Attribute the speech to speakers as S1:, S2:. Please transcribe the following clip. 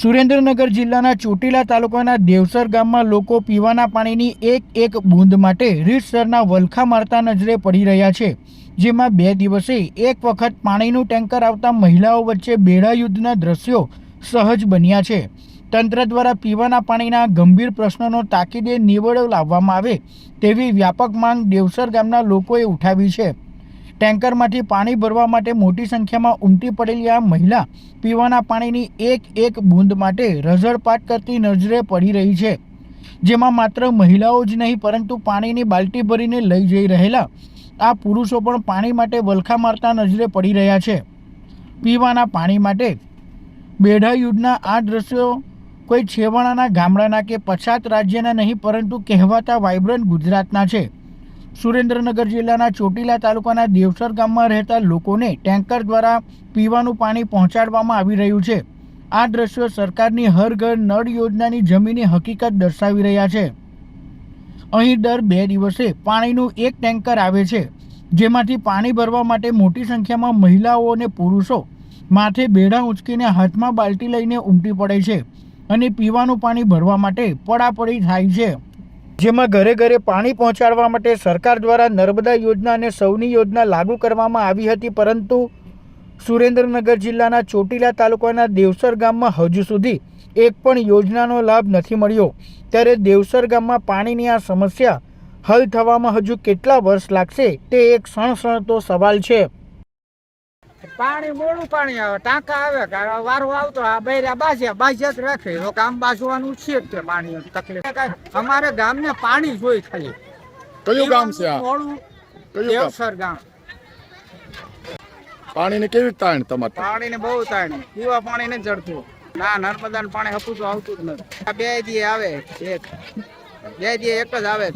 S1: સુરેન્દ્રનગર જિલ્લાના ચોટીલા તાલુકાના દેવસર ગામમાં લોકો પીવાના પાણીની એક એક બૂંદ માટે રીતસરના વલખા મારતા નજરે પડી રહ્યા છે, જેમાં બે દિવસે એક વખત પાણીનું ટેન્કર આવતા મહિલાઓ વચ્ચે બેડા યુદ્ધના દ્રશ્યો સહજ બન્યા છે. તંત્ર દ્વારા પીવાના પાણીના ગંભીર પ્રશ્નોનો તાકીદે નિવેડો લાવવામાં આવે તેવી વ્યાપક માંગ દેવસર ગામના લોકોએ ઉઠાવી છે. ટેન્કરમાંથી પાણી ભરવા માટે મોટી સંખ્યામાં ઉમટી પડેલી આ મહિલા પીવાના પાણીની એક એક બૂંદ માટે રઝળપાટ કરતી નજરે પડી રહી છે. જેમાં માત્ર મહિલાઓ જ નહીં, પરંતુ પાણીની બાલટી ભરીને લઈ જઈ રહેલા આ પુરુષો પણ પાણી માટે વલખા મારતા નજરે પડી રહ્યા છે. પીવાના પાણી માટે બેઢા યુદ્ધના આ દ્રશ્યો કોઈ છેવાડાના ગામડાના કે પછાત રાજ્યના નહીં, પરંતુ કહેવાતા વાઇબ્રન્ટ ગુજરાતના છે. સુરેન્દ્રનગર જિલ્લાના ચોટીલા તાલુકાના દેવસર ગામમાં રહેતા લોકોને ટેન્કર દ્વારા પીવાનું પાણી પહોંચાડવામાં આવી રહ્યું છે. આ દ્રશ્યો સરકારની હર ઘર નળ યોજનાની જમીની હકીકત દર્શાવી રહ્યા છે. અહીં દર બે દિવસે પાણીનું એક ટેન્કર આવે છે, જેમાંથી પાણી ભરવા માટે મોટી સંખ્યામાં મહિલાઓ અને પુરુષો માથે બેડા ઉંચકીને હાથમાં બાલટી લઈને ઉમટી પડે છે અને પીવાનું પાણી ભરવા માટે પડાપડી થાય છે. જેમાં ઘરે ઘરે પાણી પહોંચાડવા માટે સરકાર દ્વારા નર્મદા યોજના અને સૌની યોજના લાગુ કરવામાં આવી હતી, પરંતુ સુરેન્દ્રનગર જિલ્લાના ચોટીલા તાલુકાના દેવસર ગામમાં હજુ સુધી એક પણ યોજનાનો લાભ નથી મળ્યો. ત્યારે દેવસર ગામમાં પાણીની આ સમસ્યા હલ થવામાં હજુ કેટલા વર્ષ લાગશે તે એક સણસણતો સવાલ છે.
S2: પાણી મોડું પાણી આવે ટાંકા આવે વારો આવતો આ બૈરા બાજ્યા બાજ્યા જ રાખે. કામ બાજવાનું છે તે પાણી તકલીફ. અમારે ગામને પાણી જોઈ ખાલી
S3: કયું ગામ છે
S2: દેવસર ગામ?
S3: પાણીની કેવી તાણ તમારે
S2: પાણી ને બહુ તાણી. પીવા પાણી ને જડતું. ના નર્મદા પાણી હપું તો આવતું જ નથી. આ બે દી આવે એક. બે દી એક જ આવે